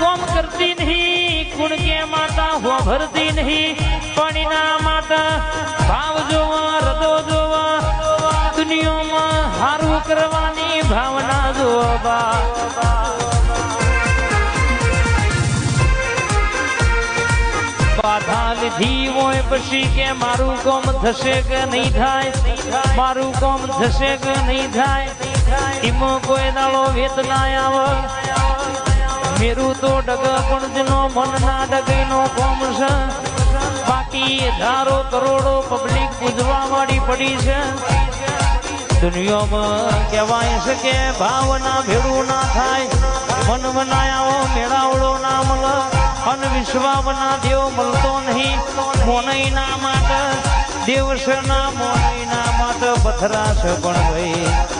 કોમ કરતી નહીં કુણ કે માતા હો ભરતી નહીં. પાણીના માતા ભાવ જોવા રદો જોવા, દુનિયામાં હારું કરવાની ભાવના જોવા બાધા લીધી હોય પછી કે મારું કોમ થશે કે નહીં થાય? મારું કોમ થશે કે નહીં થાય? એમાં કોઈ દાડો વેત ના આવે. મેરું તો ડગ પણ જેનો મન ના ડગઈનો કોમ છે. બાકી હજારો કરોડો પબ્લિક પૂજવા વાળી પડી છે. દુનિયામાં કહેવાય છે કે ભાવના ભેળું ના થાય. મન મનાયાઓ મેળાવડો ના મળ અન વિશ્વામના દેવ મળતો નહીં. મોનઈ ના માટે દેવ છે ના મોનઈ ના માટે પથરા છે પણ ભાઈ.